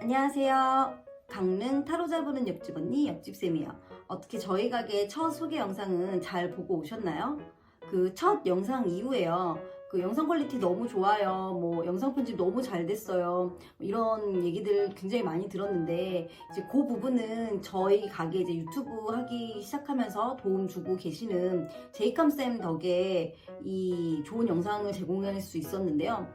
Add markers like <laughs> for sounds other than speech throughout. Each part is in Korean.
안녕하세요. 강릉 타로 잘 보는 옆집 언니 옆집쌤이요. 어떻게 저희 가게 첫 소개 영상은 잘 보고 오셨나요? 그 첫 영상 이후에요. 그 영상 퀄리티 너무 좋아요. 뭐 영상 편집 너무 잘 됐어요. 뭐 이런 얘기들 굉장히 많이 들었는데 이제 그 부분은 저희 가게 이제 유튜브 하기 시작하면서 도움 주고 계시는 제이캄 쌤 덕에 이 좋은 영상을 제공할 수 있었는데요.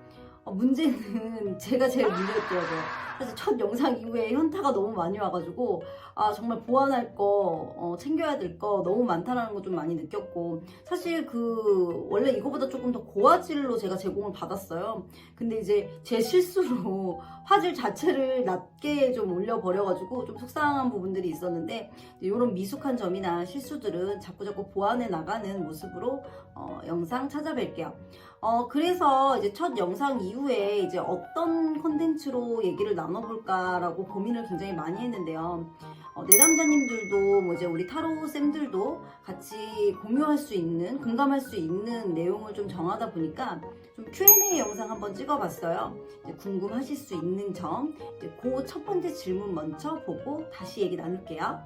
어, 문제는 <laughs> 제가 제일 문제였더라고요. 사실 첫 영상 이후에 현타가 너무 많이 와가지고 아 정말 보완할 거 어, 챙겨야 될 거 너무 많다라는 거 좀 많이 느꼈고 사실 그 원래 이거보다 조금 더 고화질로 제가 제공을 받았어요. 근데 이제 제 실수로 화질 자체를 낮게 좀 올려버려가지고 좀 속상한 부분들이 있었는데 이런 미숙한 점이나 실수들은 자꾸자꾸 보완해 나가는 모습으로 어, 영상 찾아뵐게요. 어, 그래서 이제 첫 영상 이후에 이제 어떤 컨텐츠로 얘기를 나눠볼까라고 고민을 굉장히 많이 했는데요. 어, 내담자님들도 뭐 이제 우리 타로 쌤들도 같이 공유할 수 있는, 공감할 수 있는 내용을 좀 정하다 보니까 좀 Q&A 영상 한번 찍어봤어요. 궁금하실 수 있는 점, 이제 그 첫 번째 질문 먼저 보고 다시 얘기 나눌게요.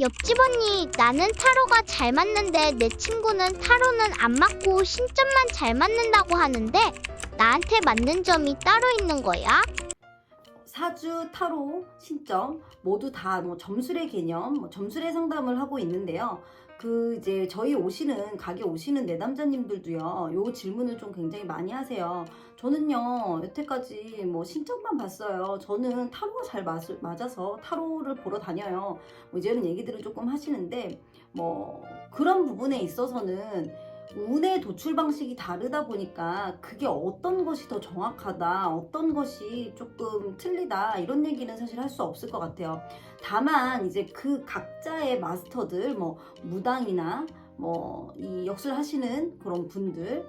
옆집 언니, 나는 타로가 잘 맞는데 내 친구는 타로는 안 맞고 신점만 잘 맞는다고 하는데 나한테 맞는 점이 따로 있는 거야? 사주, 타로, 신점 모두 다 뭐 점술의 개념, 뭐 점술의 상담을 하고 있는데요. 그 이제 저희 오시는 가게 오시는 내담자님들도요. 요 질문을 좀 굉장히 많이 하세요. 저는요 여태까지 뭐 신점만 봤어요. 저는 타로가 잘 맞, 맞아서 타로를 보러 다녀요. 뭐 이제 이런 얘기들을 조금 하시는데 뭐 그런 부분에 있어서는 운의 도출 방식이 다르다 보니까 그게 어떤 것이 더 정확하다, 어떤 것이 조금 틀리다 이런 얘기는 사실 할 수 없을 것 같아요. 다만 이제 그 각자의 마스터들, 뭐 무당이나 뭐 이 역술 하시는 그런 분들,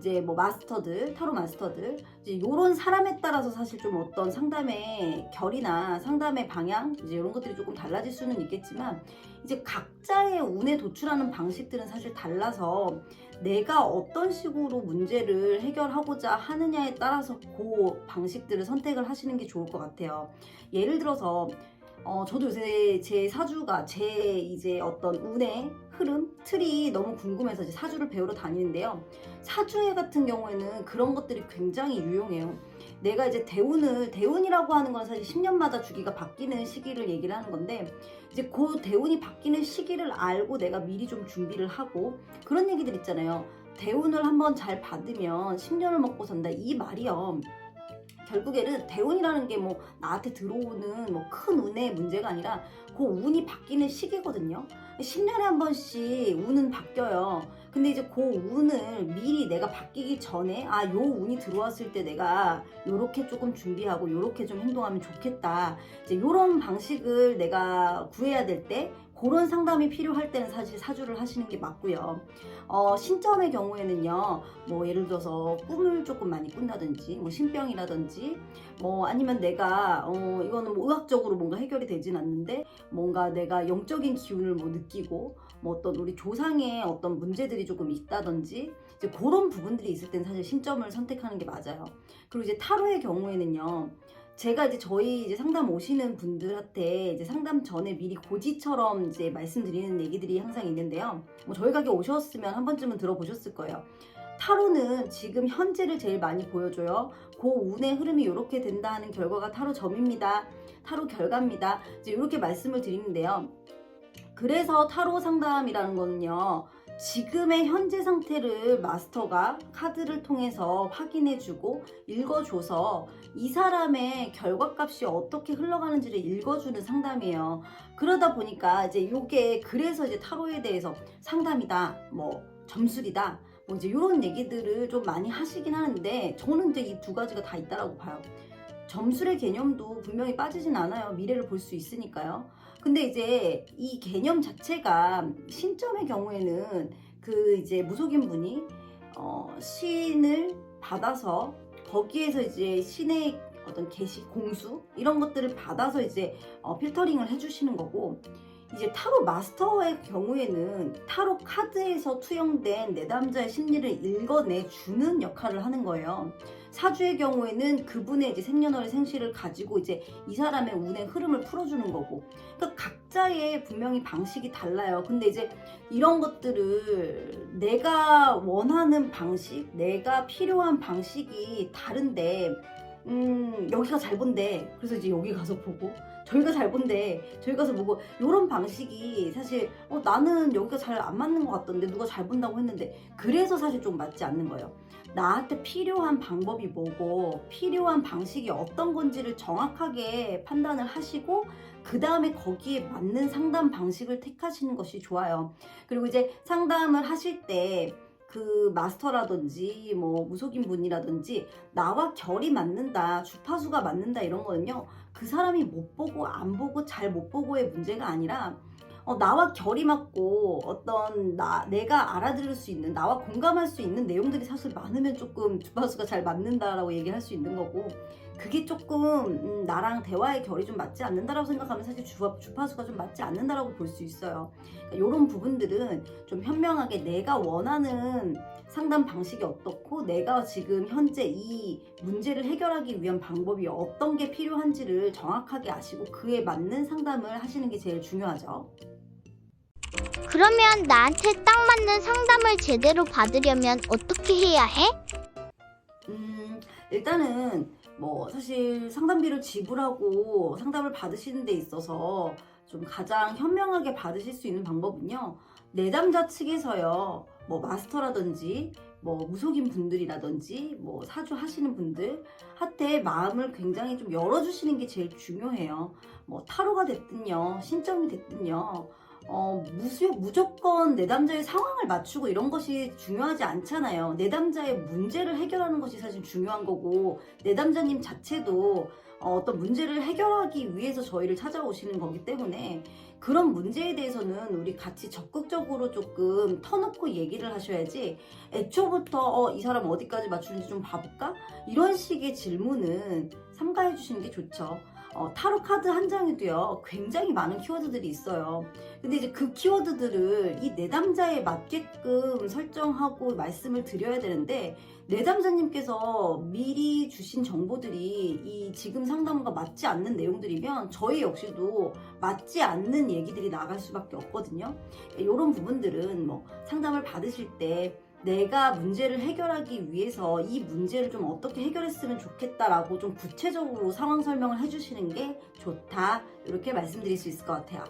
이제 뭐 마스터들, 타로 마스터들, 이제 요런 사람에 따라서 사실 좀 어떤 상담의 결이나 상담의 방향, 이제 이런 것들이 조금 달라질 수는 있겠지만 이제 각자의 운에 도출하는 방식들은 사실 달라서 내가 어떤 식으로 문제를 해결하고자 하느냐에 따라서 그 방식들을 선택을 하시는 게 좋을 것 같아요. 예를 들어서 어, 저도 요새 제 사주가 제 이제 어떤 운의 흐름, 틀이 너무 궁금해서 이제 사주를 배우러 다니는데요. 사주회 같은 경우에는 그런 것들이 굉장히 유용해요. 내가 이제 대운을, 대운이라고 하는 건 사실 10년마다 주기가 바뀌는 시기를 얘기를 하는 건데, 이제 그 대운이 바뀌는 시기를 알고 내가 미리 좀 준비를 하고, 그런 얘기들 있잖아요. 대운을 한번 잘 받으면 10년을 먹고 산다. 이 말이요. 결국에는 대운이라는 게 뭐 나한테 들어오는 뭐 큰 운의 문제가 아니라 그 운이 바뀌는 시기거든요. 10년에 한 번씩 운은 바뀌어요. 근데 이제 그 운을 미리 내가 바뀌기 전에 아, 요 운이 들어왔을 때 내가 요렇게 조금 준비하고 요렇게 좀 행동하면 좋겠다. 이제 요런 방식을 내가 구해야 될 때 그런 상담이 필요할 때는 사실 사주를 하시는 게 맞고요. 어, 신점의 경우에는요, 뭐 예를 들어서 꿈을 조금 많이 꾼다든지, 뭐 신병이라든지, 뭐 아니면 내가 어, 이거는 뭐 의학적으로 뭔가 해결이 되진 않는데 뭔가 내가 영적인 기운을 뭐 느끼고 뭐 어떤 우리 조상의 어떤 문제들이 조금 있다든지 이제 그런 부분들이 있을 땐 사실 신점을 선택하는 게 맞아요. 그리고 이제 타로의 경우에는요. 제가 이제 저희 이제 상담 오시는 분들한테 이제 상담 전에 미리 고지처럼 이제 말씀드리는 얘기들이 항상 있는데요. 뭐 저희 가게 오셨으면 한 번쯤은 들어보셨을 거예요. 타로는 지금 현재를 제일 많이 보여줘요. 그 운의 흐름이 이렇게 된다 하는 결과가 타로 점입니다. 타로 결과입니다. 이제 이렇게 말씀을 드리는데요. 그래서 타로 상담이라는 거는요. 지금의 현재 상태를 마스터가 카드를 통해서 확인해주고 읽어줘서 이 사람의 결과값이 어떻게 흘러가는지를 읽어주는 상담이에요. 그러다 보니까 이제 이게 그래서 이제 타로에 대해서 상담이다, 뭐 점술이다, 뭐 이제 이런 얘기들을 좀 많이 하시긴 하는데 저는 이제 이 두 가지가 다 있다라고 봐요. 점술의 개념도 분명히 빠지진 않아요. 미래를 볼 수 있으니까요. 근데 이제 이 개념 자체가 신점의 경우에는 그 이제 무속인 분이 어, 신을 받아서 거기에서 이제 신의 어떤 계시 공수 이런 것들을 받아서 이제 어, 필터링을 해주시는 거고 이제 타로 마스터의 경우에는 타로 카드에서 투영된 내담자의 심리를 읽어내 주는 역할을 하는 거예요. 사주의 경우에는 그분의 이제 생년월일 생시를 가지고 이제 이 사람의 운의 흐름을 풀어주는 거고. 그러니까 각자의 분명히 방식이 달라요. 근데 이제 이런 것들을 내가 원하는 방식, 내가 필요한 방식이 다른데, 음, 여기가 잘 본대. 그래서 이제 여기 가서 보고, 저희가 잘 본대. 저희 가서 보고, 요런 방식이 사실, 어, 나는 여기가 잘 안 맞는 것 같던데, 누가 잘 본다고 했는데, 그래서 사실 좀 맞지 않는 거예요. 나한테 필요한 방법이 뭐고, 필요한 방식이 어떤 건지를 정확하게 판단을 하시고, 그 다음에 거기에 맞는 상담 방식을 택하시는 것이 좋아요. 그리고 이제 상담을 하실 때 그 마스터라든지 뭐 무속인 분이라든지 나와 결이 맞는다, 주파수가 맞는다 이런 거는요. 그 사람이 못 보고 안 보고 잘 못 보고의 문제가 아니라 어, 나와 결이 맞고 어떤 나 내가 알아들을 수 있는 나와 공감할 수 있는 내용들이 사실 많으면 조금 주파수가 잘 맞는다라고 얘기할 수 있는 거고 그게 조금 음, 나랑 대화의 결이 좀 맞지 않는다라고 생각하면 사실 주, 주파수가 좀 맞지 않는다라고 볼 수 있어요. 이런 부분들은 좀 현명하게 내가 원하는 상담 방식이 어떻고 내가 지금 현재 이 문제를 해결하기 위한 방법이 어떤 게 필요한지를 정확하게 아시고 그에 맞는 상담을 하시는 게 제일 중요하죠. 그러면 나한테 딱 맞는 상담을 제대로 받으려면 어떻게 해야 해? 음, 일단은 뭐 사실 상담비를 지불하고 상담을 받으시는 데 있어서 좀 가장 현명하게 받으실 수 있는 방법은요. 내담자 측에서요. 뭐 마스터라든지 뭐 무속인 분들이라든지 뭐 사주 하시는 분들 한테 마음을 굉장히 좀 열어주시는 게 제일 중요해요. 뭐 타로가 됐든요, 신점이 됐든요. 어, 무조건 내담자의 상황을 맞추고 이런 것이 중요하지 않잖아요. 내담자의 문제를 해결하는 것이 사실 중요한 거고, 내담자님 자체도 어, 어떤 문제를 해결하기 위해서 저희를 찾아오시는 거기 때문에 그런 문제에 대해서는 우리 같이 적극적으로 조금 터놓고 얘기를 하셔야지 애초부터 어, 이 사람 어디까지 맞추는지 좀 봐볼까? 이런 식의 질문은 삼가해 주시는 게 좋죠. 어, 타로 카드 한 장에도요 굉장히 많은 키워드들이 있어요. 근데 이제 그 키워드들을 이 내담자에 맞게끔 설정하고 말씀을 드려야 되는데 내담자님께서 미리 주신 정보들이 이 지금 상담과 맞지 않는 내용들이면 저희 역시도 맞지 않는 얘기들이 나갈 수밖에 없거든요. 이런 부분들은 뭐 상담을 받으실 때 내가 문제를 해결하기 위해서 이 문제를 좀 어떻게 해결했으면 좋겠다라고 좀 구체적으로 상황 설명을 해주시는 게 좋다. 이렇게 말씀드릴 수 있을 것 같아요.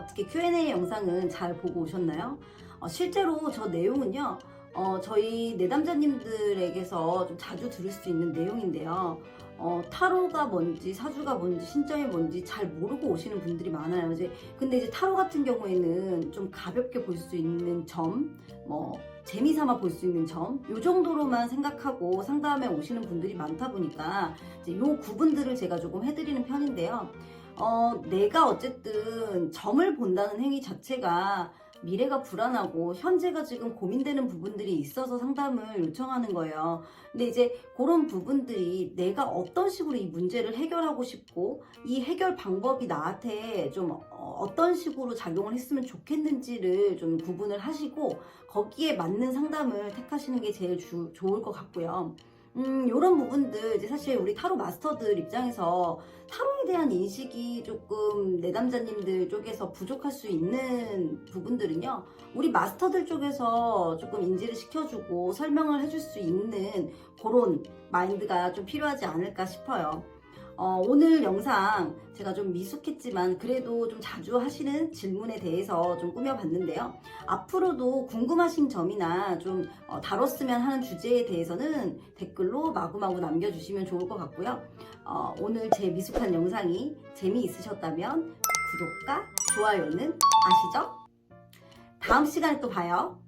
어떻게 Q&A 영상은 잘 보고 오셨나요? 어, 실제로 저 내용은요, 어, 저희 내담자님들에게서 좀 자주 들을 수 있는 내용인데요. 어, 타로가 뭔지, 사주가 뭔지, 신점이 뭔지 잘 모르고 오시는 분들이 많아요. 이제, 근데 이제 타로 같은 경우에는 좀 가볍게 볼 수 있는 점, 뭐, 재미삼아 볼 수 있는 점, 요 정도로만 생각하고 상담에 오시는 분들이 많다 보니까, 이제 요 구분들을 제가 조금 해드리는 편인데요. 어, 내가 어쨌든 점을 본다는 행위 자체가 미래가 불안하고 현재가 지금 고민되는 부분들이 있어서 상담을 요청하는 거예요. 근데 이제 그런 부분들이 내가 어떤 식으로 이 문제를 해결하고 싶고 이 해결 방법이 나한테 좀 어, 어떤 식으로 작용을 했으면 좋겠는지를 좀 구분을 하시고 거기에 맞는 상담을 택하시는 게 제일 주- 좋을 것 같고요. 음, 요런 부분들, 이제 사실 우리 타로 마스터들 입장에서 타로에 대한 인식이 조금 내담자님들 쪽에서 부족할 수 있는 부분들은요, 우리 마스터들 쪽에서 조금 인지를 시켜주고 설명을 해줄 수 있는 그런 마인드가 좀 필요하지 않을까 싶어요. 어, 오늘 영상 제가 좀 미숙했지만 그래도 좀 자주 하시는 질문에 대해서 좀 꾸며봤는데요. 앞으로도 궁금하신 점이나 좀 어, 다뤘으면 하는 주제에 대해서는 댓글로 마구마구 남겨주시면 좋을 것 같고요. 어, 오늘 제 미숙한 영상이 재미있으셨다면 구독과 좋아요는 아시죠? 다음 시간에 또 봐요.